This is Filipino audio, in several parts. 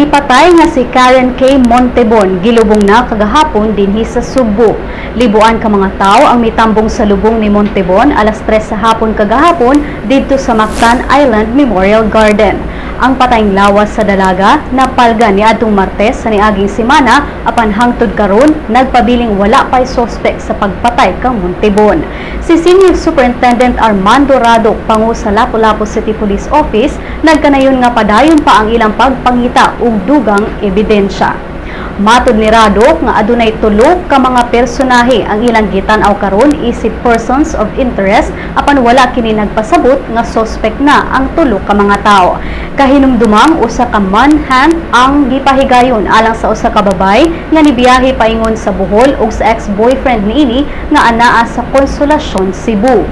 Gipatay nga si Karen K. Montebon gilubong na kagahapon dinhi sa Subo. Libuan ka mga tao ang mitambong sa lubong ni Montebon alas 3 sa hapon kagahapon didto sa Mactan Island Memorial Garden. Ang patayng lawas sa dalaga napalga ni adtong Martes sa niaging semana apan hangtod karon nagpabiling wala pay sospek sa pagpatay kang Montebon. Si Senior Superintendent Armando Rado pangu sa Lapu-Lapu City Police Office nagkanayon nga padayon pa ang ilang pagpangita ug dugang ebidensya. Matud ni Rado nga adunay tulo ka mga personahe ang ilang gitan-aw karon isip persons of interest apan wala kini nagpasabot nga suspect na ang tulo ka mga tao. Kahinumdumang usa ka manhunt ang gipahigayon alang sa usa ka babay nga nibiyahe paingon sa Bohol ug sa ex-boyfriend niini nga anaa sa Konsolasyon, Cebu.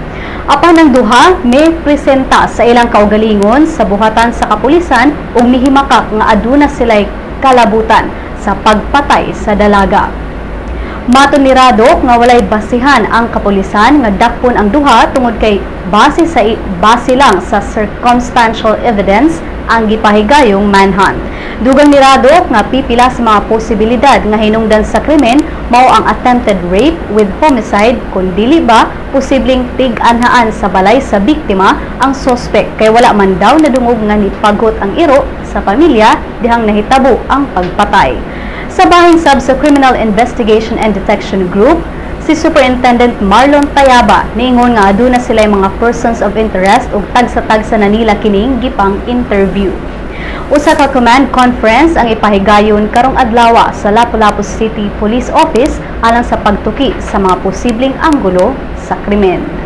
Apan ang duha may presenta sa ilang kaugalingon sa buhatan sa kapulisan ug mihimakak nga aduna sila'y kalabutan sa pagpatay sa dalaga. Mato ni Rado nga walay basihan ang kapulisan nga dakpon ang duha tungod kay base sa base lang sa circumstantial evidence ang gipahigayong manhunt. Dugang ni Rado nga pipila sa mga posibilidad nga hinungdan sa krimen mao ang attempted rape with homicide kun dili ba posibleng tig-anhaan sa balay sa biktima ang sospek kay wala man daw nadungog nga nipagot ang iro sa pamilya dihang nahitabo ang pagpatay. Sa bahing sub sa Criminal Investigation and Detection Group, si Superintendent Marlon Tayaba niingon nga aduna sila mga persons of interest ug tagsa-tagsa na nila kining gipang interview. Usa ka command conference ang ipahigayon karong adlaw sa Lapu-Lapu City Police Office alang sa pagtuki sa mga posibleng anggulo sa krimen.